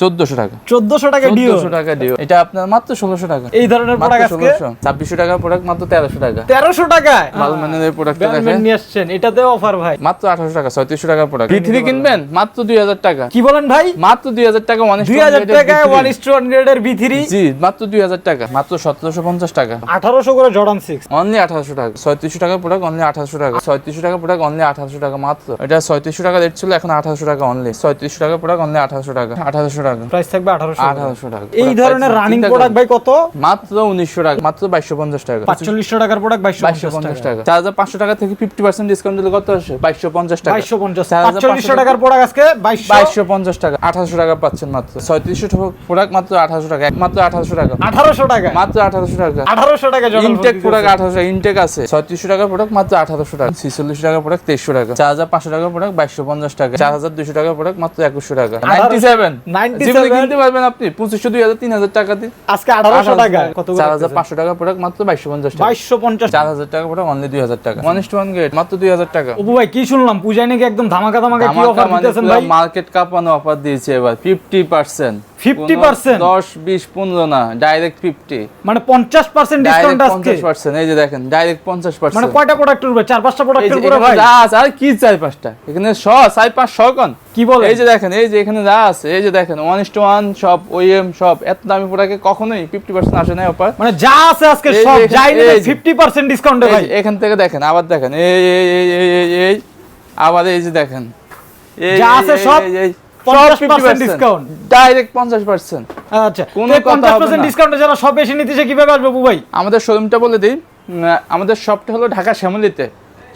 চোদ্দশো টাকা। চোদ্দশো টাকা ডিও টাকা ডিও এটা আপনার মাত্র ষোলোশো টাকা। এই ধরনের প্রোডাক্ট আজকে? টাকার প্রোডাক্ট মাত্র তেরোশো টাকা। তেরোশো টাকায়? ভালো মানের এই প্রোডাক্টটা দেখেন। নিয়ে আসছেন এটাতে অফার ভাই। মাত্র আঠারোশো টাকা ছয়ত্রিশশো টাকার প্রোডাক্ট থ্রি কিনবেন? মাত্র দুই হাজার টাকা। কি বলেন ভাই? মাত্র দুই হাজার টাকা ওয়ান দুই হাজার টাকায় ওয়ান ইস টু গ্রেডের বি থ্রি জি মাত্র দুই হাজার টাকা মাত্র সতেরোশো পঞ্চাশ টাকা। আঠারোশো করে জর্ডান সিক্স অনলি আঠারোশো টাকা ছয়ত্রিশশো টাকার প্রোডাক্ট অনলি আঠারোশো টাকা। ছয়ত্রিশশো টাকার প্রোডাক্ট অনলি আঠারোশো টাকা মাত্র। এটা ছয়ত্রিশশো টাকা রেট ছিল এখন আঠারোশো টাকা অনলি ছয়ত্রিশশো টাকার প্রোডাক্ট অনলি আঠারোশো টাকা। আঠারোশো টাকা টাকা। টাকা। এই মাত্র 1900 টাকা মাত্র টাকা। 4500 টাকার টাকা। 4500 টাকা থেকে টাকা। 2250 4500 টাকা। 1800 টাকা। পাচ্ছেন টাকা। প্রোডাক্ট মাত্র 1800 টাকা। জীবনে কিনতে পারবেন আপনি। হাজার টাকা দিয়ে। আজকে 1800 টাকা। হ্যাঁ। কত 4500 টাকা প্রোডাক্ট মাত্র বাইশো পঞ্চাশ বাইশশো পঞ্চাশ। চার হাজার টাকা প্রোডাক্ট অনলি 2000 টাকা। ওয়ান টু ওয়ান গেট মাত্র 2000 টাকা। অপু ভাই কি শুনলাম? পূজায় নাকি একদম ধামাকা ধামাকা মার্কেট কাপানো অফার দিয়েছে এবার 50% ফিফটি পার্সেন্ট? দশ বিশ পনেরো না ডাইরেক্ট ফিফটি মানে পঞ্চাশ পার্সেন্ট ডিসকাউন্ট আজকে? পার্সেন্ট এই যে দেখেন ডাইরেক্ট পঞ্চাশ মানে কয়টা প্রোডাক্ট উঠবে? চার পাঁচটা প্রোডাক্টের যে ভাই? যা আছে আর কি চার পাঁচটা? এখানে শ চার পাঁচ শ কন? কি বলে এই যে দেখেন এই যে এখানে যা আছে এই যে দেখেন ওয়ান ইস ওয়ান সব ওএম সব এত দামি প্রোডাক্টে কখনোই ফিফটি পার্সেন্ট আসে না অফার মানে যা আছে আজকে সব যাই ফিফটি পার্সেন্ট ডিসকাউন্টে ভাই। এখান থেকে দেখেন আবার দেখেন এই এই এই এই আবার এই যে দেখেন। যা আছে সব এই, এই, 50% discount। ডাইরেক্ট পঞ্চাশ পার্সেন্ট আচ্ছা কোনো। ডিসকাউন্টে যারা সব বেশি নিতেছে কীভাবে আসবে অপু ভাই আমাদের শোরুমটা বলে দিই। আমাদের শপটা হলো ঢাকা শ্যামলিতে।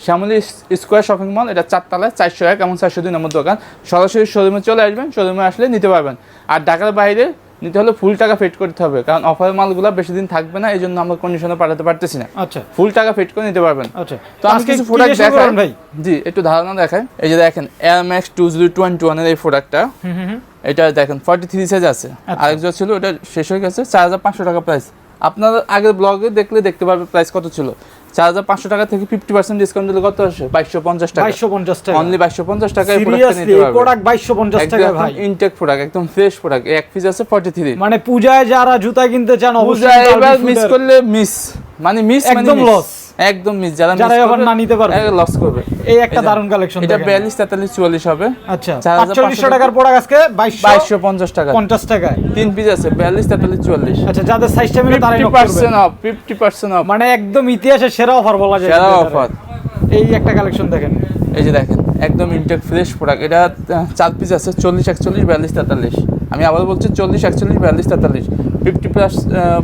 শ্যামলি স্কোয়ার শপিং মল এটা চারতলায় চারশো এক এবং চারশো দুই নম্বর দোকান। সরাসরি শোরুমে চলে আসবেন শোরুমে আসলে নিতে পারবেন। আর ঢাকার বাইরে নিতে হলে ফুল টাকা ফিট করতে হবে। কারণ অফারের মালগুলো বেশি দিন থাকবে না এই জন্য আমরা কন্ডিশনে পাঠাতে পারতেছি না। আচ্ছা। ফুল টাকা ফিট করে নিতে পারবেন। আচ্ছা। তো আজকে কিছু প্রোডাক্ট দেখাই। ভাই? জি একটু ধারণা দেখাই। এই যে দেখেন air max two zero twenty ওয়ানের এই প্রোডাক্টটা হুম হুম হুম। এটা দেখেন ফর্টি থ্রি সাইজ আছে। আচ্ছা। আরেকজন ছিল ওটা শেষ হয়ে গেছে চার হাজার পাঁচশো টাকা প্রাইস আপনারা আগের ব্লগে দেখলে দেখতে পারবে প্রাইস কত ছিল। চার হাজার পাঁচশো টাকা থেকে ফিফটি পার্সেন্ট ডিসকাউন্ট দিলে কত আসে? বাইশশো পঞ্চাশ টাকা। বাইশশো পঞ্চাশ টাকা। অনলি বাইশশো পঞ্চাশ টাকা প্রোডাক্ট বাইশশো পঞ্চাশ টাকা ভাই। ইনটেক প্রোডাক্ট একদম ফ্রেশ প্রোডাক্ট এক পিস আছে ফর্টি থ্রি মানে পূজায় যারা জুতা কিনতে চান অবশ্যই মিস করলে মিস মানে মিস একদম loss। একদম মিস যারা যারা এবার না নিতে পারবে। লস করবে। এই একটা দারুণ কালেকশন এটা বিয়াল্লিশ তেতাল্লিশ চুয়াল্লিশ হবে। আচ্ছা 4500 টাকার প্রোডাক্ট আজকে বাইশশো বাইশশো পঞ্চাশ টাকা। পঞ্চাশ টাকায়। তিন পিস আছে বিয়াল্লিশ তেতাল্লিশ চুয়াল্লিশ। আচ্ছা যাদের সাইজটা মিলে তারাই ফিফটি knock করবে। Percent off fifty percent off মানে একদম ইতিহাসের সেরা অফার বলা যায় সেরা অফার এই একটা কালেকশন দেখেন। এই যে দেখেন একদম ইনটেক ফ্রেশ প্রোডাক্ট এটা চার পিস আছে চল্লিশ একচল্লিশ বিয়াল্লিশ তেতাল্লিশ। আমি আবার বলছি চল্লিশ একচল্লিশ বিয়াল্লিশ তেতাল্লিশ। ফিফটি প্লাস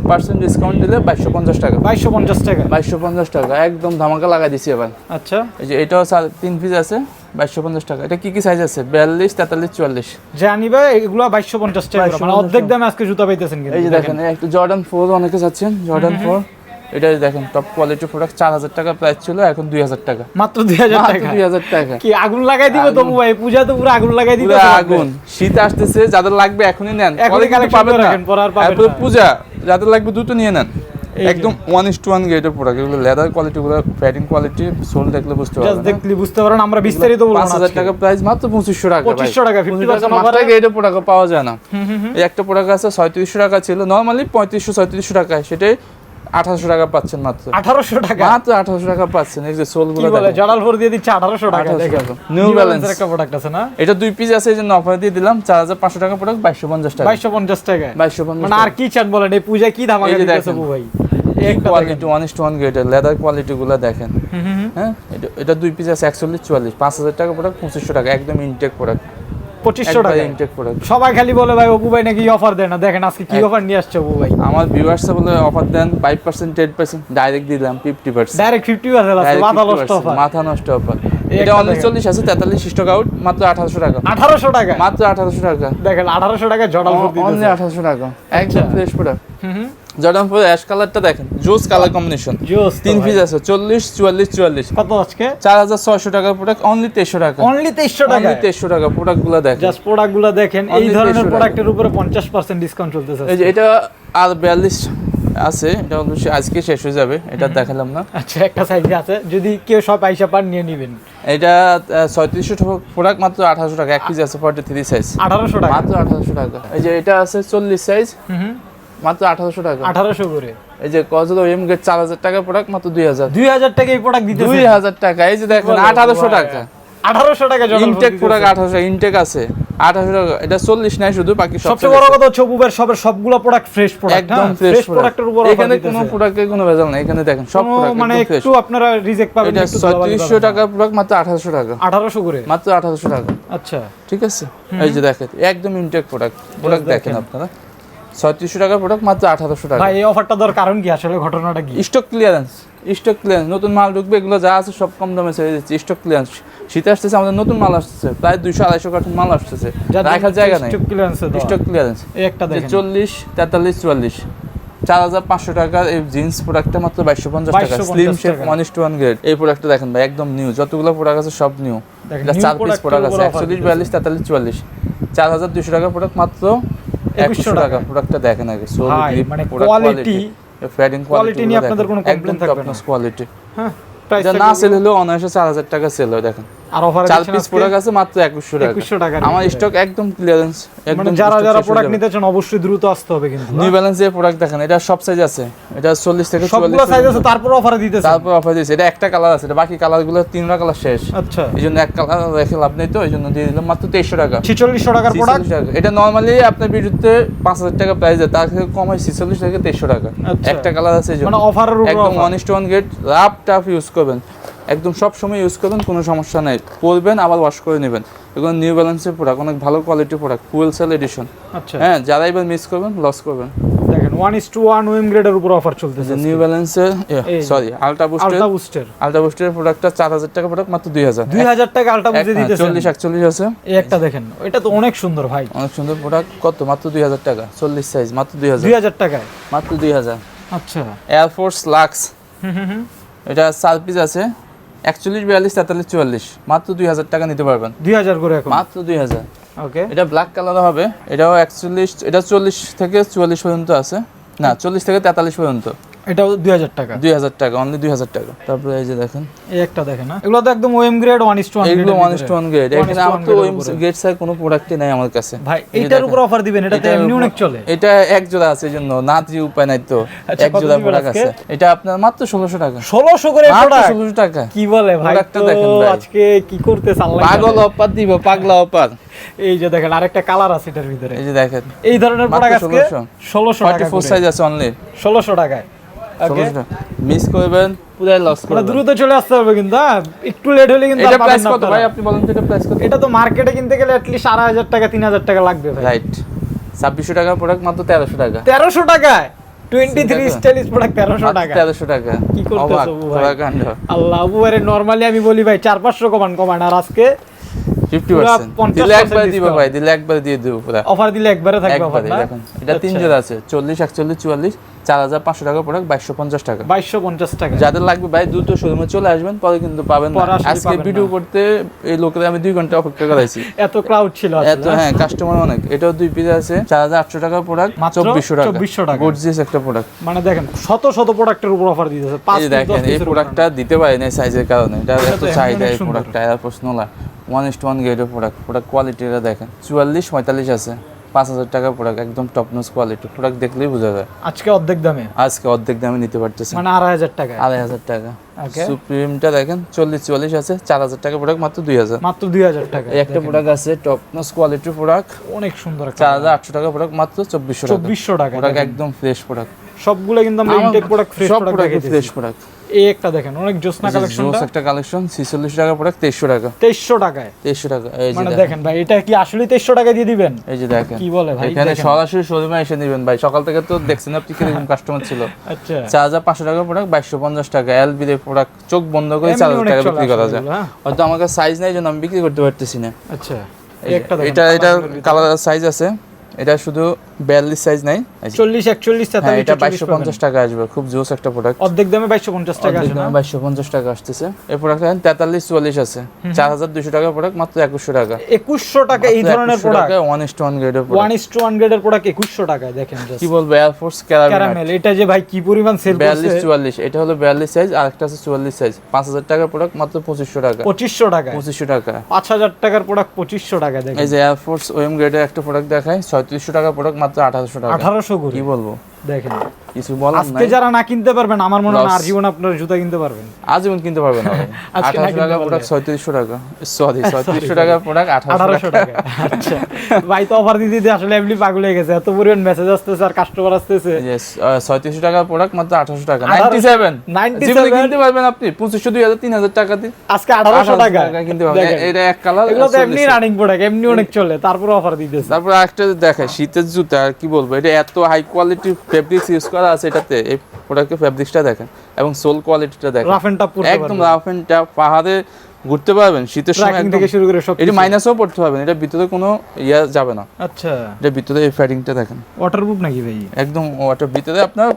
পার্সেন্ট ডিসকাউন্ট দিলে বাইশশো পঞ্চাশ টাকা। বাইশশো পঞ্চাশ টাকা। বাইশশো পঞ্চাশ টাকা একদম ধামাকা লাগাই দিছি এবার। আচ্ছা। এই যে এটাও চার তিন পিস আছে বাইশশো পঞ্চাশ টাকা। এটা কি কি সাইজ আছে? বিয়াল্লিশ তেতাল্লিশ চুয়াল্লিশ। যে আনিবে এগুলো বাইশশো পঞ্চাশ টাকা। মানে 2250 অর্ধেক দামে আজকে জুতা পাইতেছেন এই যে দেখেন। একটু জর্ডান ফোর অনেকে চাচ্ছেন জর্ডান ফোর এটা দেখেন টপ কোয়ালিটি প্রোডাক্ট চার হাজার টাকা প্রাইস ছিল এখন দুই হাজার টাকা। মাত্র দুই হাজার টাকা? দুই হাজার টাকা। কি আগুন লাগাই দিবে তো ভাই পূজা তো পুরো আগুন লাগাই দিবে আগুন। শীত আসতেছে যাদের লাগবে এখনই নেন। এখনই পাবেন না। না। পূজা যাদের লাগবে দুটো নিয়ে নেন। একদম ওয়ান ইস টু ওয়ান গেটের প্রোডাক্ট এগুলো লেদার কোয়ালিটি গুলো প্যাডিং কোয়ালিটি সোল দেখলে বুঝতে জাস্ট পারবেন দেখলি বুঝতে পারেন আমরা বিস্তারিত বলব পাঁচ না হাজার আজকে। টাকা প্রাইস মাত্র পঁচিশশো টাকা 2500 টাকা, 50% 50% মাত্র এ। গেটের প্রোডাক্ট পাওয়া যায় না। এই একটা প্রোডাক্ট আছে ছয়ত্রিশশো টাকা ছিল। নর্মালি পঁয়ত্রিশশো ছয়ত্রিশশো টাকায়। সেটাই আঠারোশো টাকা পাচ্ছেন মাত্র আঠারোশো টাকা মাত্র আঠারোশো টাকা পাচ্ছেন এই যে সোল কি গুলো বলে দেখেন। জাডাল ফোর দিয়ে দিচ্ছে আঠারোশো টাকা 1800 দেখেন টাকা। New Balance। একটা প্রোডাক্ট আছে না এটা দুই পিস আছে এই জন্য অফার দিয়ে দিলাম চার হাজার পাঁচশো টাকা প্রোডাক্ট বাইশশো পঞ্চাশ টাকা বাইশশো পঞ্চাশ টাকা বাইশশো পঞ্চাশ মানে আর কি চান বলেন এই পূজায় কি ধামাকা দিতেছে। ভাই। Quality one is to one গ্রেডের লেদার কোয়ালিটি গুলো দেখেন। হ্যাঁ এটা এটা দুই পিস আছে একচল্লিশ চুয়াল্লিশ পাঁচ হাজার টাকা প্রোডাক্ট পঁচিশশো টাকা একদম ইনটেক প্রোডাক্ট পঁচিশশো টাকা ইনটেক প্রোডাক্ট সবাই খালি বলে ভাই অপু ভাই নাকি অফার দেয় না? দেখেন আজকে কি অফার নিয়ে আসছে অপু ভাই। আমার ভিউয়ার্সে বলে অফার দেন five percent ten percent direct দিলাম fifty percent direct fifty percent মাথা নষ্ট অফার মাথা নষ্ট অফার এটা একটা চল্লিশ আছে তেতাল্লিশ স্টক আউট মাত্র আঠারোশো টাকা। আঠারোশো টাকা? মাত্র আঠারোশো টাকা। দেখেন আঠারোশো টাকা ফোর অনলি আঠারোশো টাকা। একদম ফ্রেশ প্রোডাক্ট হুম, হুম। জর্ডান ফোর অ্যাশ কালারটা দেখেন জোস কালার কম্বিনেশন জোস তিন পিস আছে চল্লিশ চুয়াল্লিশ চুয়াল্লিশ। কত আজকে? চার হাজার ছয়শো টাকার প্রোডাক্ট অনলি তেইশশো টাকা। অনলি তেইশশো টাকা অনলি তেইশশো টাকা প্রোডাক্টগুলো দেখেন। জাস্ট প্রোডাক্টগুলো দেখেন এই ধরনের 2300 টাকা। প্রোডাক্টের উপরে পঞ্চাশ পার্সেন্ট ডিসকাউন্ট চলতেছে এই যে এটা আর বিয়াল্লিশ আছে এটা অবশ্যই আজকে শেষ হয়ে যাবে এটা দেখালাম না। আচ্ছা একটা সাইজে আছে যদি কেউ সব আইসা পান নিয়ে নেবেন। এটা ছয়ত্রিশশো প্রোডাক্ট মাত্র আঠারোশো টাকা এক পিস আছে ফর্টি থ্রি সাইজ আঠারোশো টাকা? মাত্র আঠারোশো টাকা। এই যে এটা আছে চল্লিশ সাইজ হুম মাত্র আঠারোশো টাকা। আঠারোশো করে। এই যে কজল এম গেট চার হাজার টাকা প্রোডাক্ট মাত্র দুই হাজার। দুই হাজার টাকা এই প্রোডাক্ট দিতে দুই হাজার টাকা এই যে দেখেন আঠারোশো টাকা। আঠারোশো টাকা ইনটেক প্রোডাক্ট আঠারোশো ইনটেক আছে। আঠারোশো টাকা। এটা চল্লিশ নাই শুধু বাকি সবচেয়ে বড় কথা হচ্ছে বুবের সবের সবগুলো প্রোডাক্ট ফ্রেশ প্রোডাক্ট একদম ফ্রেশ প্রোডাক্টের উপর এখানে কোনো প্রোডাক্টের কোনো ভেজাল নাই। এখানে দেখেন সব মানে একটু আপনারা রিজেক্ট পাবেন এটা ছত্রিশশো টাকা প্রোডাক্ট মাত্র আঠাশশো টাকা। আঠারোশো করে? মাত্র আঠারোশো টাকা। আচ্ছা। ঠিক আছে? এই যে দেখেন একদম ইনটেক প্রোডাক্ট প্রোডাক্ট দেখেন। আপনারা। ছত্রিশশো টাকার প্রোডাক্ট মাত্র আঠারোশো টাকা। এই অফারটা দেওয়ার কারণ কি আসলে? ঘটনাটা কি? স্টক ক্লিয়ারেন্স স্টক ক্লিয়ারেন্স নতুন মাল ঢুকবে এগুলো যা আছে সব কম দামে ছেড়ে দিচ্ছে স্টক ক্লিয়ারেন্স শীতে আসতেছে আমাদের নতুন মাল আসতেছে প্রায় দুইশো আড়াইশো কার্টন মাল আসতেছে। রাখার জায়গা নাই। স্টক ক্লিয়ারেন্স একটা চল্লিশ তেতাল্লিশ চুয়াল্লিশ। চার হাজার পাঁচশো টাকার এই জিন্স প্রোডাক্টটা মাত্র বাইশশো পঞ্চাশ টাকা। Slim shape is to one grade এই প্রোডাক্টটা দেখেন ভাই একদম নিউ যতগুলো প্রোডাক্ট আছে সব নিউ চার পিস প্রোডাক্ট আছে একচল্লিশ বিয়াল্লিশ তেতাল্লিশ চুয়াল্লিশ। চার হাজার দুশো টাকা প্রোডাক্ট মাত্র একুশশো টাকা প্রোডাক্টটা দেখেন আগে মানে কোয়ালিটি ফ্যাডিং quality নিয়ে আপনাদের কোনো complaint থাকবে না। কোয়ালিটি হ্যাঁ না সেল হলেও অনায়াসে চার হাজার টাকা সেল হয় দেখেন। আর অফার চার পিস প্রোডাক্ট আছে মাত্র একুশশো টাকা। 2100 টাকার আমার স্টক একদম ক্লিয়ারেন্স মানে একদম যারা যারা প্রোডাক্ট নিতে চান অবশ্যই দ্রুত আসতে হবে কিন্তু নিউ ব্যালেন্স এর প্রোডাক্ট দেখেন এটা সব সাইজ আছে। এটা চল্লিশ থেকে সবগুলো সাইজ আছে তারপর অফারে দিতেছে তারপর অফার দিয়েছে। এটা একটা কালার আছে এটা বাকি কালারগুলো তিনটা কালার শেষ। আচ্ছা। এই জন্য এক কালার রেখে লাভ নেই তো এই জন্য দিয়ে দিলাম মাত্র তেইশশো টাকা। ছিচল্লিশশো টাকার প্রোডাক্ট এটা নর্মালি আপনার বিরুদ্ধে পাঁচ হাজার টাকা প্রাইস তার থেকে কম হয় ছিচল্লিশ থেকে তেইশশো টাকা। আচ্ছা। একটা কালার আছে মানে অফারের উপর একদম offer। One is one grade rough tough use করবেন। একদম সব সময় ইউজ করবেন কোনো সমস্যা নেই। পরবেন আবার ওয়াশ করে নেবেন। এগুলো নিউ ব্যালেন্সের প্রোডাক্ট অনেক ভালো কোয়ালিটির প্রোডাক্ট ফুয়েল সেল এডিশন আচ্ছা। হ্যাঁ যারা এবার মিস করবেন লস করবেন। দেখেন one is to one OEM গ্রেডের উপর অফার চলতেছে নিউ ব্যালেন্সের। সরি আলট্রা বুস্টের আলট্রা বুস্টের আলট্রা বুস্টের প্রোডাক্টটা চার হাজার টাকা প্রোডাক্ট মাত্র দুই হাজার। দুই হাজার টাকা আলট্রা বুঝে দিতেছে চল্লিশ একচল্লিশ আছে। এই একটা দেখেন এটা তো অনেক সুন্দর ভাই। অনেক সুন্দর প্রোডাক্ট কত? মাত্র দুই হাজার টাকা চল্লিশ সাইজ মাত্র দুই হাজার। দুই হাজার টাকায়? মাত্র দুই হাজার। আচ্ছা। এয়ারফোর্স লাক্স হুম হুম হুম। এটা চার পিস আছে। একচল্লিশ বিয়াল্লিশ তেতাল্লিশ চুয়াল্লিশ। মাত্র দুই হাজার টাকা নিতে পারবেন। দুই হাজার করে এখন? মাত্র দুই হাজার। ওকে এটা ব্ল্যাক কালার হবে। এটাও একচল্লিশ এটা চল্লিশ থেকে চুয়াল্লিশ পর্যন্ত আছে। না চল্লিশ থেকে তেতাল্লিশ পর্যন্ত। এটাও দুই হাজার টাকা। দুই হাজার টাকা অনলি দুই হাজার টাকা। তারপরে এই যে দেখেন। এই একটা দেখেন না এগুলো তো একদম ওএম গ্রেড ওয়ান টু এইগুলো ওয়ান টু ওয়ান গ্রেড এখানে আমার তো এর উপরে। গেট কোনো প্রোডাক্টই নাই আমার কাছে। ভাই দেখেন। উপর অফার দিবেন এটা তো এমনি অনেক চলে। এটা এক জোড়া আছে এই জন্য না দিয়ে উপায় নাই তো। এক জোড়া প্রোডাক্ট আছে। এটা আপনার মাত্র ষোলোশো টাকা। ষোলোশো করে প্রোডাক্ট ষোলোশো টাকা। কি বলে ভাই দেখেন ভাই। আজকে কি করতেছে আল্লাহ পাগল। অপার দিব পাগলা অপার। এই যে দেখেন আরেকটা কালার আছে এটার ভিতরে। এই যে দেখেন। এই ধরনের প্রোডাক্ট আজকে 1600 ষোলোশো ফর্টি টাকা ফোর সাইজ আছে অনলি ষোলোশো টাকায়। মিস করবেন। পুরাই লস মানে করবেন দ্রুত চলে আসতে হবে কিন্তু হ্যাঁ? একটু লেট হলে কিন্তু এটা প্রাইস কত ভাই? আপনি বলেন তো এটা প্রাইস কত? এটা তো মার্কেটে কিনতে গেলে অ্যাটলিস্ট আড়াই হাজার টাকা তিন হাজার টাকা লাগবে ভাই। রাইট ছাব্বিশশো টাকার প্রোডাক্ট মাত্র তেরোশো টাকা। তেরোশো টাকায়? টোয়েন্টি থ্রি টাকা? স্টাইলিশ প্রোডাক্ট তেরোশো মাত্র টাকা। তেরোশো টাকা। কি করতেছো ভাই? আল্লাহ আরে নর্মালি আমি বলি ভাই চার পাঁচশো কমান কমান। আর আজকে ফিফটি পুরা 50% দিলে একবার দিব ভাই দিলে একবার দিয়ে দেবো পুরা। অফার দিলে একবারে থাকবে অফার এটা তিন আচ্ছা। জোড়া আছে চল্লিশ একচল্লিশ চুয়াল্লিশ। চার হাজার পাঁচশো টাকা প্রোডাক্ট বাইশশো পঞ্চাশ টাকা। বাইশশো পঞ্চাশ টাকা। যাদের লাগবে ভাই দ্রুত শোরুমে চলে আসবেন পরে কিন্তু পাবেন আজকে ভিডিও করতে এই লোকেরা আমি দুই ঘণ্টা অপেক্ষা করাইছি। এত ক্রাউড ছিল এত হ্যাঁ কাস্টমার অনেক। এটাও দুই পিস আছে চার হাজার আটশো টাকা প্রোডাক্ট চব্বিশশো টাকা। 2400 টাকা। গর্জিয়াস একটা প্রোডাক্ট মানে দেখেন শত শত প্রোডাক্টের উপর অফার দিতেছে দেখেন এই প্রোডাক্টটা দিতে পারি না সাইজের কারণে। এটা এত চাহিদা এই প্রোডাক্টটা এর প্রশ্নলা ওয়ান ইস্ট ওয়ান গ্রেডের প্রোডাক্ট প্রোডাক্ট কোয়ালিটিটা দেখেন। চুয়াল্লিশ পঁয়তাল্লিশ আছে। পাঁচ হাজার টাকা প্রোডাক্ট একদম টপ নোজ কোয়ালিটি প্রোডাক্ট দেখলেই বোঝা যায়। আজকে অর্ধেক দামে? আজকে অর্ধেক দামে নিতে পারতেছে। মানে আড়াই হাজার টাকা আড়াই হাজার টাকা। সুপ্রিমটা দেখেন চল্লিশ চুয়াল্লিশ আছে চার হাজার টাকা প্রোডাক্ট মাত্র দুই হাজার। মাত্র দুই হাজার টাকা। একটা প্রোডাক্ট আছে টপ নোজ কোয়ালিটির প্রোডাক্ট অনেক সুন্দর চার হাজার আটশো টাকা প্রোডাক্ট মাত্র চব্বিশশো চব্বিশশো টাকা প্রোডাক্ট একদম ফ্রেশ প্রোডাক্ট সবগুলো কিন্তু আমরা intact product fresh product fresh product এই একটা দেখেন অনেক জোসনা কালেকশনটা একটা কালেকশন ছিচল্লিশ টাকা প্রোডাক্ট তেইশশো টাকা। তেইশশো টাকায়? তেইশশো টাকা এই যে মানে দেখেন। ভাই এটা কি আসলে তেইশশো টাকা দিয়ে দিবেন? এই যে দেখেন। কি বলে ভাই এখানে সরাসরি শোরুমে এসে নেবেন ভাই। সকাল থেকে তো দেখছেন আপনি কীরকম কাস্টমার ছিল। আচ্ছা। চার হাজার পাঁচশো টাকা প্রোডাক্ট বাইশশো পঞ্চাশ টাকা। এলবি এর প্রোডাক্ট চোখ বন্ধ করে চার এমনি হাজার অনেক টাকা বিক্রি করা যায়। হ্যাঁ। হয়তো আমার কাছে সাইজ নাই জন্য আমি বিক্রি করতে পারতেছি না। আচ্ছা। এটা এটা কালার সাইজ আছে। এটা শুধু বিয়াল্লিশ সাইজ নাই। চল্লিশ একচল্লিশ হ্যাঁ এটা বাইশশো পঞ্চাশ টাকা আসবে। খুব জোস একটা প্রোডাক্ট অর্ধেক দামে বাইশশো পঞ্চাশ টাকা বাইশশো পঞ্চাশ টাকা আসতেছে। এই প্রোডাক্ট তেতাল্লিশ চুয়াল্লিশ আছে। চার হাজার দুশো টাকা প্রোডাক্ট মাত্র একুশশো টাকা। একুশশো টাকা এই ধরনের product one is to one গ্রেডের ওয়ান ইস টু ওয়ান গ্রেডের প্রোডাক্ট একুশশো টাকায় দেখেন কি বলব এয়ারফোর্স ক্যারামেল এটা যে ভাই কি পরিমাণ সেল বিয়াল্লিশ চুয়াল্লিশ এটা হলো বিয়াল্লিশ সাইজ আর একটা আছে চুয়াল্লিশ সাইজ পাঁচ হাজার টাকার প্রোডাক্ট মাত্র পঁচিশশো টাকা। পঁচিশশো টাকায়। পঁচিশশো টাকা। পাঁচ হাজার টাকার প্রোডাক্ট পঁচিশশো টাকায় দেখেন। এই যে এয়ারফোর্স ওএম গ্রেডের একটা প্রোডাক্ট দেখায় ছয়ত্রিশশো টাকা প্রোডাক্ট মাত্র আঠারোশো টাকা। আঠারোশো কি বলব? দেখেন। কিছু বলার আজকে যারা না কিনতে পারবেন আমার মনে হয় আর জীবন আপনার জুতা কিনতে পারবেন। আজীবন কিনতে পারবে না। টাকা প্রোডাক্ট ছয়ত্রিশশো টাকা। সরি ছয়ত্রিশশো টাকার প্রোডাক্ট আঠারোশো আঠারোশো টাকা। আচ্ছা। ভাই তো অফার দিতে আসলে এমনি পাগল হয়ে গেছে। এত পরিমাণ মেসেজ আসতেছে আর কাস্টমার আসতেছে। ছয়ত্রিশশো টাকার প্রোডাক্ট মাত্র আঠারোশো টাকা। 18 নাইনটি সেভেন 97 কিনতে পারবেন আপনি। পঁচিশশো দুই হাজার তিন হাজার টাকা দিয়ে। আজকে আঠারোশো টাকা। কিনতে পারবেন। এটা এক কালার এগুলো তো এমনি রানিং প্রোডাক্ট এমনি অনেক চলে। তারপরে অফার দিতেছে। তারপর একটা দেখে শীতের জুতা আর কি বলব? এটা এত হাই কোয়ালিটির ফেব্রিক্স ইউজ করা আছে এটাতে এই প্রোডাক্টের ফেব্রিক্সটা দেখেন এবং সোল কোয়ালিটিটা দেখেন। রাফ এন্ড টাফ একদম রাফ এন্ড টাফ পাহাড়ে ঘুরতে পারবেন শীতের সময় একদম থেকে শুরু করে সব এটি মাইনাসও পড়তে পারবেন এটা ভিতরে কোনো ইয়া যাবে না। আচ্ছা। এটা ভিতরে এই ফ্যাডিংটা দেখেন। ওয়াটারপ্রুফ নাকি ভাই? একদম ওটার ভিতরে আপনার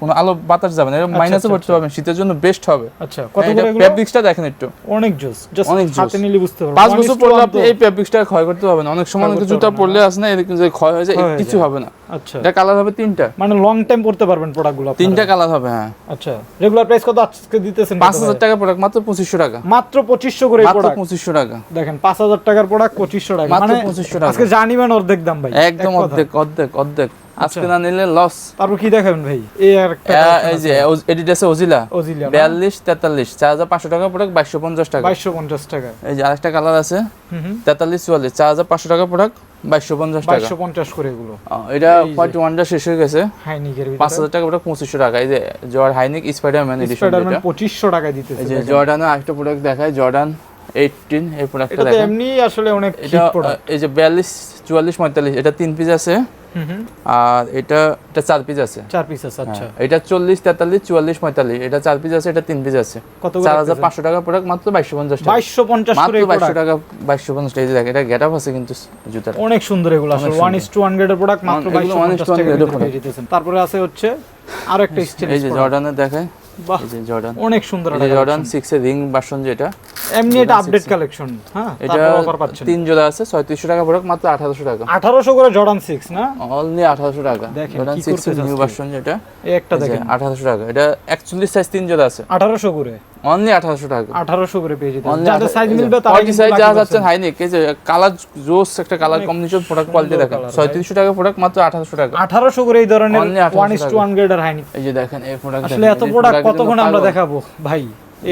কোনো আলো বাতাস যাবে না এটা মাইনাসও আচ্ছা, পড়তে পারবেন শীতের জন্য বেস্ট হবে। আচ্ছা কত করে ফেব্রিক্সটা দেখেন একটু। অনেক জোস জাস্ট অনেক। হাতে নিলে বুঝতে পারবেন। পাঁচ বছর is পরে আপনি এই ফেব্রিক্সটা ক্ষয় করতে পারবেন। অনেক সময় অনেক জুতা পরলে আসে না এরকম যে ক্ষয় হয়ে যায় কিছু হবে না। আচ্ছা। এটা কালার হবে তিনটা। মানে লং টাইম পড়তে পারবেন প্রোডাক্টগুলো তিনটা কালার হবে হ্যাঁ। আচ্ছা। রেগুলার প্রাইস কত আজকে দিতেছেন পাঁচ হাজার টাকা প্রোডাক্ট মাত্র পঁচিশশো টাকা। মাত্র পঁচিশশো করে মাত্র প্রোডাক্ট পঁচিশশো টাকা। দেখেন পাঁচ হাজার টাকার প্রোডাক্ট পঁচিশশো টাকা। মানে 2500 টাকা। আজকে জানিবেন অর্ধেক দাম ভাই। একদম অর্ধেক অর্ধেক অর্ধেক। আজকে আচ্ছা। না নিলে লস তারপর কি দেখাবেন ভাই? এই আর এই যে এডিডাসে ওজিলা তেতাল্লিশ। চার হাজার পাঁচশো টাকা প্রোডাক্ট বাইশশো পঞ্চাশ টাকা। বাইশশো পঞ্চাশ টাকা। এই যে আরেকটা কালার আছে। হুম হুম। তেতাল্লিশ চুয়াল্লিশ। চার হাজার পাঁচশো টাকা প্রোডাক্ট বাইশশো পঞ্চাশ বাইশশো পঞ্চাশ করে এগুলো। এটা এই ওয়ানটা শেষ হয়ে গেছে। হাইনিকের পাঁচ হাজার টাকা প্রোডাক্ট পঁচিশশো টাকা। এই যে জর্ড হাইনিক স্পাইডারম্যান এডিশন স্পাইডারম্যান পঁচিশশো টাকায় দিতেছে এই যে জর্ডানের আরেকটা প্রোডাক্ট দেখায় জর্ডান এইটিন এই প্রোডাক্টটা দেখেন। এমনি আসলে অনেক এটা এই যে বিয়াল্লিশ চুয়াল্লিশ পঁয়তাল্লিশ এটা তিন পিস আছে। আর এটা এটা চার পিস আছে। চার পিস আছে আচ্ছা। হ্যাঁ, এটা চল্লিশ তেতাল্লিশ চুয়াল্লিশ পঁয়তাল্লিশ। এটা চার পিস আছে এটা তিন পিস আছে। কত চার হাজার পাঁচশো টাকা প্রোডাক্ট মাত্র বাইশশো পঞ্চাশ বাইশশো পঞ্চাশ মাত্র বাইশশো টাকা বাইশশো পঞ্চাশ টাকা। দেখ এটা গেট আপ আছে কিন্তু জুতার অনেক সুন্দর এগুলো আসলে। ওয়ান ইস টু ওয়ান গ্রেডের প্রোডাক্ট মাত্র বাইশশো পঞ্চাশ টাকা তারপরে আছে হচ্ছে আরও একটা স্টিল এই যে জর্ডানের দেখায় বাহ জর্ডান অনেক সুন্দর এই একটা যে জর্ডান collection। এর রিং ভার্সন যেটা এমনি এটা আপডেট কালেকশন হ্যাঁ এটা তিন জোড়া আছে ছয়ত্রিশশো টাকা প্রোডাক্ট মাত্র আঠারোশো টাকা। আঠারোশো করে জর্ডান সিক্স না? অনলি আঠারোশো টাকা। জর্ডান নিউ ভার্সন যেটা একটা দেখেন। আঠারোশো টাকা। এটা একচল্লিশ সাইজ তিন জোড়া আছে। আঠারোশো করে? অনলি আঠারোশো টাকা আঠারোশো করে পেয়ে যাদের সাইজ মিলবে তারা 40 কিন্তু size যা পাচ্ছেন। যাচ্ছেন হাইনিক এই যে কালার জোস একটা কালার কম্বিনেশন প্রোডাক্ট কোয়ালিটি দেখেন। colour, ছয়ত্রিশশো টাকা প্রোডাক্ট মাত্র আঠারোশো টাকা। আঠারোশো করে এই ধরনের Only 1800 one is to one grader হাইনি এই যে দেখেন এই প্রোডাক্ট আসলে এত প্রোডাক্ট কতক্ষণ আমরা দেখাবো? ভাই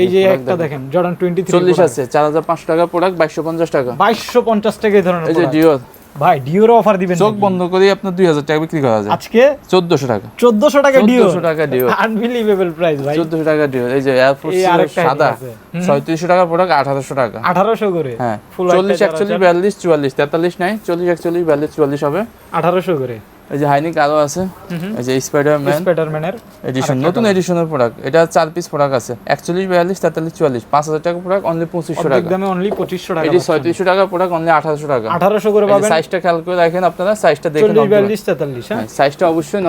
এই যে একটা দেখেন। জর্ডান টোয়েন্টি থ্রি চল্লিশ আছে চার হাজার পাঁচশো টাকা প্রোডাক্ট বাইশশো পঞ্চাশ টাকা। বাইশশো পঞ্চাশ টাকা এই ধরনের এই যে ডিওর ভাই ডিওর অফার দিবেন চোখ বন্ধ করে আপনার দুই হাজার টাকা বিক্রি করা যায়। আজকে? চোদ্দশো টাকা। চোদ্দশো টাকা ডিও টাকা ডিও আনবিলিভেবল প্রাইস ভাই। চোদ্দশো টাকা ডিও এই যে এয়ারফোর্স সাদা। আছে। হুম। ছয়ত্রিশশো টাকা প্রোডাক্ট আঠারোশো টাকা। আঠারোশো করে? হ্যাঁ। Full চল্লিশ white একচল্লিশ আছে। বিয়াল্লিশ চুয়াল্লিশ তেতাল্লিশ নাই। চল্লিশ একচল্লিশ বিয়াল্লিশ চুয়াল্লিশ হবে। আঠারোশো করে? এই যে হাইনিক আরও আছে। এই যে স্পাইডারম্যান স্পাইডারম্যানের এডিশন নতুন এডিশনের প্রোডাক্ট এটা চার পিস প্রোডাক্ট আছে। একচল্লিশ বিয়াল্লিশ তেতাল্লিশ চুয়াল্লিশ। পাঁচ হাজার টাকা প্রোডাক্ট অনলি পঁচিশশো টাকা। দামে অনলি পঁচিশশো টাকা এটি ছয়ত্রিশশো টাকা প্রোডাক্ট অনলি আঠারোশো টাকা। আঠারোশো করে পাবেন। সাইজটা খেয়াল করে রাখেন আপনারা সাইজটা দেখে চল্লিশ নক দেবেন। বিয়াল্লিশ তেতাল্লিশ হ্যাঁ। সাইজটা অবশ্যই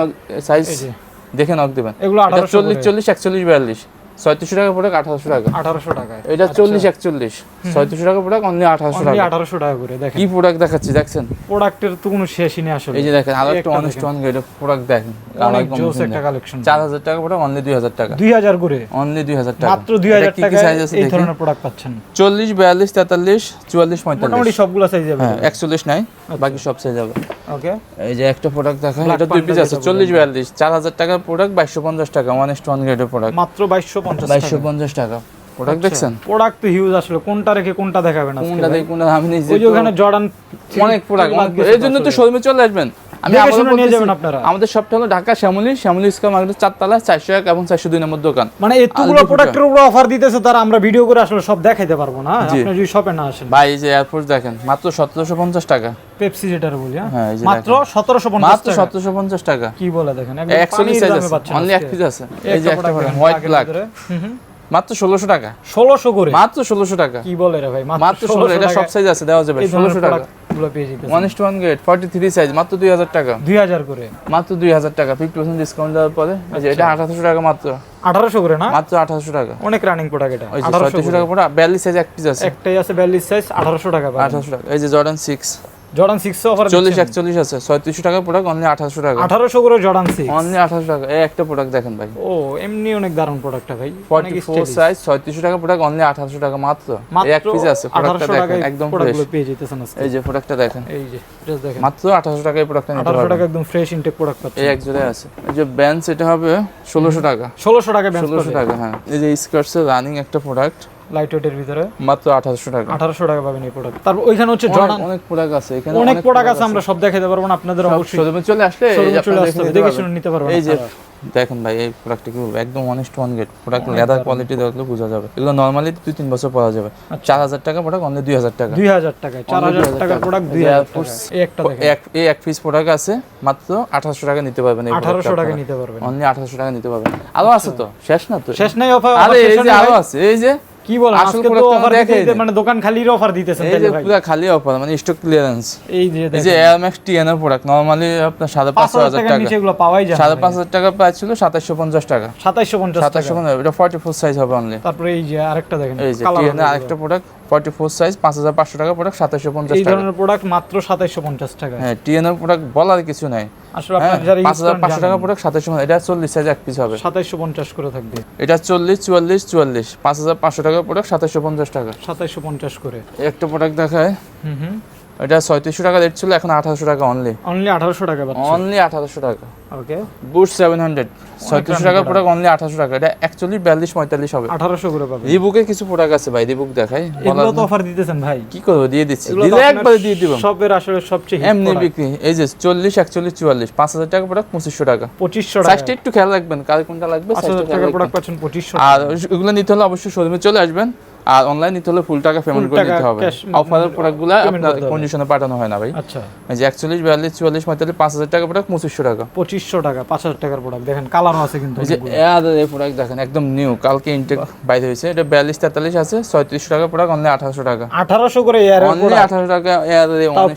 সাইজ দেখে নক দেবেন। এগুলো চল্লিশ চল্লিশ একচল্লিশ বিয়াল্লিশ। ছয়ত্রিশশো টাকা প্রোডাক্ট আঠারোশো টাকা। আঠারোশো টাকায়। এটা চল্লিশ একচল্লিশ। ছয়ত্রিশশো টাকা প্রোডাক্ট অনলি আঠারোশো টাকা। আঠারোশো টাকা করে দেখেন। কি প্রোডাক্ট দেখাচ্ছি দেখছেন? প্রোডাক্টের তো কোনো শেষই নেই আসলে। এই যে দেখেন আরও একটা অনেস্ট। ওয়ান প্রোডাক্ট দেখেন। একটা কালেকশন চার হাজার টাকা প্রোডাক্ট অনলি দুই হাজার টাকা। দুই হাজার করে? অনলি দুই হাজার টাকা। মাত্র দুই হাজার এটা কি কি সাইজ আছে এই ধরনের প্রোডাক্ট পাচ্ছেন। চল্লিশ বিয়াল্লিশ তেতাল্লিশ চুয়াল্লিশ মোটামুটি পঁয়তাল্লিশ সবগুলো সাইজ যাবে হ্যাঁ একচল্লিশ নাই বাকি সব সাইজ যাবে ওকে এই যে একটা প্রোডাক্ট দেখা এটা দুই পিস আছে যেটা চল্লিশ বিয়াল্লিশ। চার হাজার টাকার প্রোডাক্ট বাইশশো পঞ্চাশ টাকা ওয়ান টু ওয়ান গ্রেডের প্রোডাক্ট মাত্র বাইশশো পঞ্চাশ বাইশশো পঞ্চাশ টাকা। প্রোডাক্ট দেখছেন? প্রোডাক্ট তো হিউজ আসলে। কোনটা রেখে কোনটা দেখাবেন আজকে? কোনটা? দেখি কোনটা আমি নিজে ওই যে ওখানে জর্ডান অনেক প্রোডাক্ট এই জন্য তো শোরুমে চলে আসবেন। আমি নিয়ে যাবেন আপনারা। আমাদের সবটা হলো ঢাকা শ্যামলী শ্যামলী স্কোয়ার মার্কেটের চারতলা চারশো এক এবং চারশো দুই নম্বর দোকান। মানে এতগুলো প্রোডাক্টের উপর অফার দিতেছে তার আমরা ভিডিও করে আসলে সব দেখাইতে পারব না জি। আপনি যদি শপে না আসেন। ভাই এই যে এয়ারফোর্স দেখেন মাত্র সতেরোশো পঞ্চাশ টাকা। পেপসি যেটার বলি হ্যাঁ? হ্যাঁ, মাত্র দেখেন। সতেরোশো পঞ্চাশ মাত্র টাকা। সতেরোশো পঞ্চাশ টাকা। কি বলে দেখেন? একদম একচল্লিশ সাইজ আছে অনলি এক পিস আছে। এই যে একটা হোয়াইট ব্ল্যাক মাত্র ষোলোশো টাকা। ষোলোশো করে? মাত্র ষোলোশো টাকা। কি বলে রে ভাই? মাত্র ষোলো এটা সব সাইজ আছে দেওয়া যাবে। ষোলোশো টাকা। গুলো পেয়ে টু গ্রেড সাইজ মাত্র টাকা। হাজার করে? মাত্র দুই হাজার টাকা। ফিফটি পার্সেন্ট ডিসকাউন্ট দেওয়ার পরে এই এটা আঠারোশো টাকা মাত্র। আঠারোশো করে না? মাত্র টাকা। অনেক রানিং প্রোডাক্ট এটা। টাকা পরে বিয়াল্লিশ সাইজ এক পিস আছে। একটাই আছে বিয়াল্লিশ সাইজ আঠারোশো টাকা আঠারোশো টাকা। এই যে Jordan six Jordan six offer চল্লিশ একচল্লিশ আছে ছয়ত্রিশশো টাকা প্রোডাক্ট অনলি আঠারোশো টাকা। আঠারোশো করে জর্ডান সিক্স অনলি আঠারোশো টাকা এই একটা প্রোডাক্ট দেখেন ভাই। ও এমনি অনেক দারুণ প্রোডাক্টটা ভাই অনেক ফর্টি ফোর stylish। সাইজ ছয়ত্রিশশো টাকা প্রোডাক্ট অনলি আঠারোশো টাকা মাত্র। এক পিস আছে প্রোডাক্টটা দেখেন একদম প্রোডাক্ট ফ্রেশ পেয়ে যেতেছেন আজকে। এই যে প্রোডাক্টটা দেখেন। এই যে just দেখেন। মাত্র আঠারোশো টাকায় প্রোডাক্টটা নিতে আঠারোশো টাকা একদম ফ্রেশ ইনটেক প্রোডাক্ট পাচ্ছেন। এই এক জোড়ায় আছে। এই যে ব্যান্স এটা হবে ষোলোশো টাকা। ষোলোশো টাকা ব্যান্স ষোলোশো টাকা হ্যাঁ। এই যে স্কার্টসের রানিং একটা প্রোডাক্ট লাইট ওয়েটের ভিতরে। মাত্র আঠারোশো টাকা। আঠারোশো টাকা পাবেন এই প্রোডাক্ট তারপর ওইখানে হচ্ছে জর্ডান অনেক প্রোডাক্ট আছে এখানে অনেক প্রোডাক্ট আছে আমরা সব দেখাতে পারব না আপনাদের অবশ্যই। শোরুমে চলে আসলে চলে আসতে দেখে। শুনে নিতে পারবেন এই যে দেখেন ভাই এই প্রোডাক্টটা কি একদম one is to one grade product leather quality দেখলে বোঝা যাবে। এগুলো নর্মালি দুই তিন বছর পরা যাবে। চার হাজার টাকা প্রোডাক্ট অনলি দুই হাজার টাকা। দুই হাজার টাকায় চার হাজার টাকার প্রোডাক্ট দুই হাজার এই একটা এক এই এক পিস প্রোডাক্ট আছে মাত্র আঠারোশো টাকা নিতে পারবেন আঠারোশো টাকা নিতে পারবেন। অনলি আঠারোশো টাকা নিতে পারবেন। আরও আছে তো? শেষ না তো? শেষ নাই অফার আরে এই যে আরও আছে এই যে কি বল আজকে তো অফার দিতে মানে দোকান খালির অফার দিতেছেন এই যে পুরো খালি অফার মানে স্টক ক্লিয়ারেন্স এই যে এই যে এয়ার ম্যাক্স টিএনএর প্রোডাক্ট নরমালি আপনার সাড়ে পাঁচ পাঁচশো হাজার হাজার টাকার টাকা। নিচে এগুলো পাওয়াই যায় সাড়ে পাঁচ হাজার টাকা প্রাইস ছিল সাতাশশো পঞ্চাশ টাকা। সাতাইশশো পঞ্চাশ টাকা। সাতাশশো পঞ্চাশ এটা ফর্টি ফোর সাইজ হবে অনলি তারপরে এই যে আরেকটা দেখেন এই যে টিএন আরেকটা প্রোডাক্ট ফর্টি ফোর সাইজ পাঁচ হাজার পাঁচশো টাকা প্রোডাক্ট সাতাশশো পঞ্চাশ এই টাকা। ধরনের প্রোডাক্ট মাত্র সাতাশশো পঞ্চাশ টাকা হ্যাঁ টিএনএর প্রোডাক্ট বলার কিছু নাই। আসলে হ্যাঁ পাঁচ হাজার পাঁচশো টাকা প্রোডাক্ট সাতাশশো এটা চল্লিশ সাইজ এক পিস হবে। সাতাশশো পঞ্চাশ করে থাকবে। এটা চল্লিশ চুয়াল্লিশ চুয়াল্লিশ পাঁচ হাজার পাঁচশো টাকা প্রোডাক্ট সাতাশশো পঞ্চাশ টাকা। সাতাশশো পঞ্চাশ করে। একটা প্রোডাক্ট দেখায়। হুম হুম। এটা ছয়ত্রিশশো টাকা রেট ছিল এখন আঠারোশো টাকা অনলি অনলি আঠারোশো টাকা অনলি আঠারোশো টাকা। ওকে বুট সেভেন হান্ড্রেড ছয়ত্রিশশো টাকা প্রোডাক্ট অনলি আঠারোশো টাকা। এটা অ্যাকচুয়ালি বিয়াল্লিশ পঁয়তাল্লিশ হবে। আঠারোশো করে পাবে। রিবুকের কিছু প্রোডাক্ট আছে ভাই রিবুক দেখাই। এগুলো তো অফার দিতেছেন ভাই। কি করব দিয়ে দিচ্ছি। দিলে একবারে দিয়ে দিব। সবের আসলে সবচেয়ে এমনি বিক্রি। এই যে চল্লিশ একচল্লিশ চুয়াল্লিশ পাঁচ হাজার টাকা প্রোডাক্ট পঁচিশশো টাকা। পঁচিশশো সাইজটা টাকা একটু খেয়াল রাখবেন কার কোনটা লাগবে পাঁচ হাজার টাকার প্রোডাক্ট পাচ্ছেন পঁচিশশো আর এগুলো নিতে হলে অবশ্যই শোরুমে চলে আসবেন। আর অনলাইন নিতে হলে ফুল টাকা পেমেন্ট করে নিতে হবে। অফারের প্রোডাক্টগুলো আপনার কন্ডিশনে পাঠানো হয় না ভাই। আচ্ছা। যে একচল্লিশ বিয়াল্লিশ চুয়াল্লিশ পঁয়তাল্লিশ পাঁচ হাজার টাকা প্রোডাক্ট পঁচিশশো টাকা। পঁচিশশো টাকা পাঁচ হাজার টাকার প্রোডাক্ট দেখেন কালারও আছে কিন্তু এই যে অনেকগুলো। এই প্রোডাক্ট দেখেন একদম নিউ কালকে ইনটেক বাইরে হয়েছে। এটা বিয়াল্লিশ তেতাল্লিশ আছে ছয়ত্রিশশো টাকা প্রোডাক্ট অনলি আঠারোশো টাকা। আঠারোশো করে এয়ার অনলি আঠারোশো টাকা এয়ার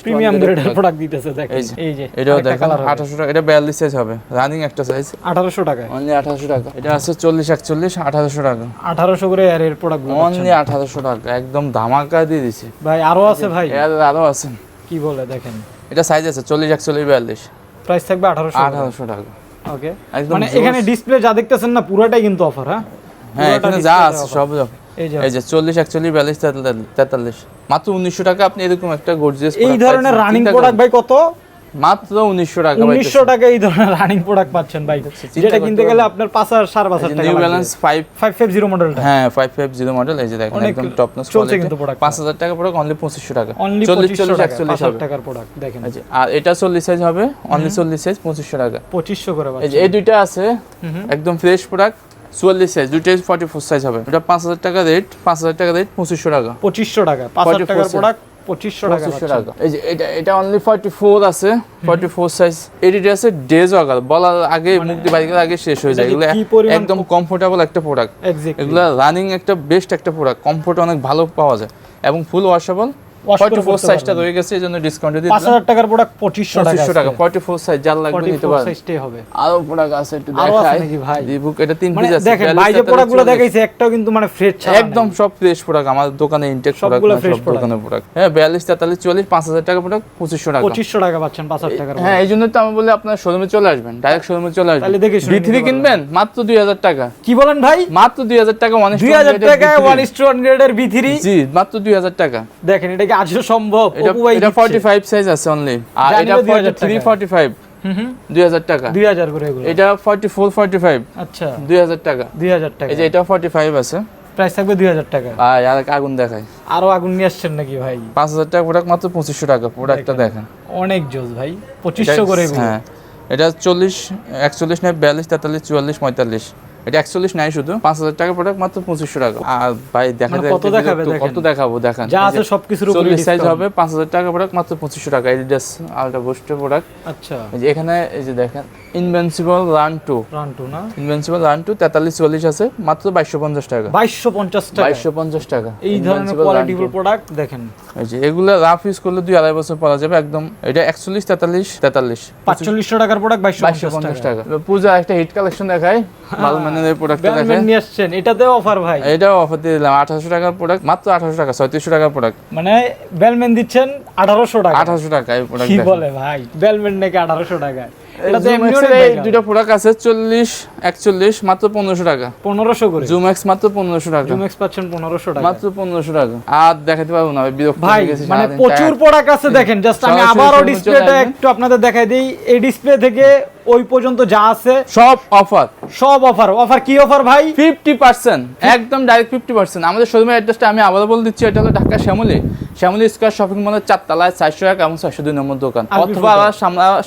প্রিমিয়াম গ্রেডের প্রোডাক্ট দিতেছে দেখেন। এই যে, এটাও দেখেন। আঠারোশো টাকা এটা বিয়াল্লিশ সাইজ হবে। রানিং একটা সাইজ আঠারোশো টাকা অনলি আঠারোশো টাকা। এটা আছে চল্লিশ একচল্লিশ আঠারোশো টাকা। আঠারোশো করে এয়ার এর প্রোডাক্ট অনলি আঠারোশো টাকা একদম ধামাকা দিয়ে দিছে। ভাই আরও আছে ভাই? আরও আছে। কি বলে দেখেন। এটা সাইজ আছে চল্লিশ একচল্লিশ বিয়াল্লিশ। প্রাইস থাকবে আঠারোশো আঠারোশো টাকা। ওকে মানে এখানে ডিসপ্লে যা দেখতেছেন না পুরোটাই কিন্তু অফার হ্যাঁ? হ্যাঁ এখানে যা আছে। সব এই যে। চল্লিশ একচল্লিশ বিয়াল্লিশ তেতাল্লিশ তেতাল্লিশ। মাত্র উনিশশো টাকা আপনি এরকম একটা গর্জিয়াস এই ধরনের রানিং প্রোডাক্ট ভাই কত? মাত্র উনিশশো টাকা উনিশশো টাকা এই ধরনের রানিং প্রোডাক্ট পাচ্ছেন ভাই। যেটা কিনতে গেলে আপনার পাঁচ হাজার সাড়ে পাঁচ হাজার টাকা New Balance five five five zero মডেলটা হ্যাঁ ফাইভ ফাইভ জিরো মডেল এই যে দেখেন একদম টপ নচ চলছে কিন্তু product টা। পাঁচ হাজার টাকা পড়ে অনলি পঁচিশশো টাকা। অনলি চল্লিশ পঁচিশশো চল্লিশ টাকা একচল্লিশ পাঁচ হাজার হবে। টাকার প্রোডাক্ট দেখেন। আর এটা চল্লিশ সাইজ হবে অনলি চল্লিশ সাইজ পঁচিশশো টাকা। পঁচিশশো করে এই যে এই দুইটা আছে একদম ফ্রেশ প্রোডাক্ট চুয়াল্লিশ সাইজ দুইটাই ফর্টি ফোর সাইজ হবে। এটা পাঁচ হাজার টাকা রেট পাঁচ হাজার টাকা রেট পঁচিশশো টাকা। পঁচিশশো টাকা পাঁচ হাজার টাকার প্রোডাক্ট পঁচিশশো টাকা পঁচিশশো পাচ্ছেন। টাকা। এই যে এটা এটা অনলি ফর্টি ফোর আছে ফর্টি ফোর সাইজ এডিট আছে ডেজ বলার আগে মুক্তি বাইকের আগে শেষ হয়ে যায়। এগুলো একদম কমফোর্টেবল একটা প্রোডাক্ট। এগুলো রানিং একটা বেস্ট একটা প্রোডাক্ট কমফোর্ট অনেক ভালো পাওয়া যায়। এবং ফুল ওয়াশেবল Wash ফর্টি করে ফোর পড়তে সাইজটা রয়ে গেছে এই জন্য ডিসকাউন্ট দিয়ে টাকার প্রোডাক্ট পঁচিশশো টাকা পঁচিশশো টাকা ফর্টি ফোর সাইজ যার লাগবে নিতে ফোর পারেন। সাইজটাই হবে। আরও প্রোডাক্ট আছে একটু দেখাই। ভাই? রিবুক এটা তিন পিস আছে দেখেন ভাই যে প্রোডাক্টগুলো দেখাইছে একটাও কিন্তু মানে ফ্রেশ ছাড়া একদম সব ফ্রেশ প্রোডাক্ট আমার দোকানে ইনটেক প্রোডাক্ট সবগুলো সব fresh প্রোডাক্ট হ্যাঁ বিয়াল্লিশ তেতাল্লিশ চুয়াল্লিশ পাঁচ হাজার টাকা প্রোডাক্ট পঁচিশশো টাকা। পঁচিশশো টাকা পাচ্ছেন পাঁচ হাজার হ্যাঁ এই জন্য তো আমি বলি আপনার শোরুমে চলে আসবেন ডাইরেক্ট শোরুমে চলে আসবেন। তাহলে দেখে শুনে। কিনবেন মাত্র দুই হাজার টাকা। কি বলেন ভাই? মাত্র দুই হাজার টাকা ওয়ান দুই হাজার টাকায় ওয়ান ইস টু ওয়ান গ্রেডের বি জি মাত্র দুই হাজার টাকা। দেখেন এটা কি আজও সম্ভব? এটা অপু ভাই এটা ফর্টি ফাইভ সাইজ আছে অনলি আর এটা না ফর্টি 2000 টাকা। করে এগুলো। এটা আচ্ছা। এই যে এটা আছে। প্রাইস থাকবে আর আর আগুন দেখায় আরও আগুন নিয়ে আসছেন নাকি ভাই? পাঁচ হাজার টাকা প্রোডাক্ট মাত্র পঁচিশশো টাকা। প্রোডাক্টটা দেখেন। অনেক জোস ভাই। পঁচিশশো এটা- করে এগুলো। হ্যাঁ। এটা চল্লিশ একচল্লিশ নয় বিয়াল্লিশ তেতাল্লিশ চুয়াল্লিশ পঁয়তাল্লিশ। এটা একচল্লিশ নাই শুধু। পাঁচ হাজার টাকা প্রোডাক্ট মাত্র পঁচিশশো টাকা। আর ভাই দেখা মানে কত দেখাবে কত দেখাবো দেখান। যা আছে সবকিছুর উপরে চল্লিশ সাইজ হবে। পাঁচ হাজার টাকা প্রোডাক্ট মাত্র পঁচিশশো টাকা। এডিডাস আলট্রা বুস্টের প্রোডাক্ট আচ্ছা। যে এখানে এই যে দেখেন invincible run two run two না? ইনভেন্সিবল রান টু তেতাল্লিশ চল্লিশ আছে মাত্র বাইশশো পঞ্চাশ টাকা। বাইশশো পঞ্চাশ টাকা। বাইশশো পঞ্চাশ টাকা। এই ধরনের 2 প্রোডাক্ট দেখেন। এই যে এগুলো রাফ ইউজ করলে দুই আড়াই বছর পরা যাবে একদম। এটা একচল্লিশ তেতাল্লিশ তেতাল্লিশ। পাঁচচল্লিশশো টাকার প্রোডাক্ট বাইশশো পঞ্চাশ টাকা। পূজা একটা হিট কালেকশন দেখায় ভালো মানের প্রোডাক্ট দেখেন। নিয়ে আসছেন এটাতেও অফার ভাই। এটাও অফার দিয়ে দিলাম। আঠারোশো টাকার প্রোডাক্ট মাত্র আঠারোশো টাকা ছয়ত্রিশশো টাকার প্রোডাক্ট মানে বেলমেন দিচ্ছেন আঠারোশো টাকা। আঠারোশো টাকা এই প্রোডাক্ট কি বলে ভাই? বেলমেন নাকি আঠারোশো টাকা দুটো প্রোডাক্ট আছে চল্লিশ একচল্লিশ মাত্র পনেরোশো টাকা। পনেরোশো করে। জুম এক্স মাত্র পনেরোশো টাকা। জুমেক্স পাচ্ছেন পনেরোশো টাকা। মাত্র পনেরোশো টাকা। আর দেখাতে পারব না বিরক্ত ভাই মানে প্রচুর প্রোডাক্ট আছে দেখেন জাস্ট আমি আবারও showroom এ চলে ডিসপ্লেটা একটু আপনাদের দেখাই দিই। এই ডিসপ্লে থেকে ওই পর্যন্ত যা আছে সব অফার সব অফার অফার কি অফার ভাই? ফিফটি পার্সেন্ট একদম ডাইরেক্ট ফিফটি পার্সেন্ট আমাদের শোরুমের অ্যাড্রেসটা আমি আবারও বলে দিচ্ছি এটা হলো ঢাকা শ্যামলী শ্যামলী স্কোয়ার শপিং মলের চারতলায় চারশো এক এবং চারশো দুই নম্বর দোকান। অথবা আবার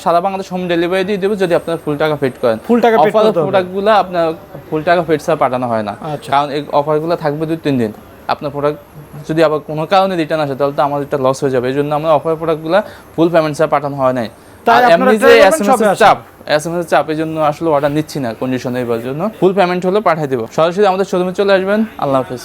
সারা বাংলাদেশ হোম ডেলিভারি দিয়ে দেবো যদি আপনার ফুল টাকা পেড করেন। ফুল টাকা অফার প্রোডাক্টগুলো আপনার ফুল টাকা পেড ছাড়া পাঠানো হয় না। আচ্ছা। কারণ এই অফারগুলো থাকবে দুই তিন দিন। আপনার প্রোডাক্ট যদি আবার কোনো কারণে রিটার্ন আসে তাহলে তো আমাদের এটা লস হয়ে যাবে। এই জন্য আমরা অফার প্রোডাক্টগুলো ফুল পেমেন্ট ছাড়া পাঠানো হয় নাই। তাই আর আপনারা এমনি যে এসএমএস এর চাপ এসএমএস এর এই জন্য আসলে অর্ডার নিচ্ছি না কন্ডিশনে এবার জন্য। ফুল পেমেন্ট হলে পাঠিয়ে দেবো। সরাসরি আমাদের শোরুমে চলে আসবেন। আল্লাহ হাফেজ।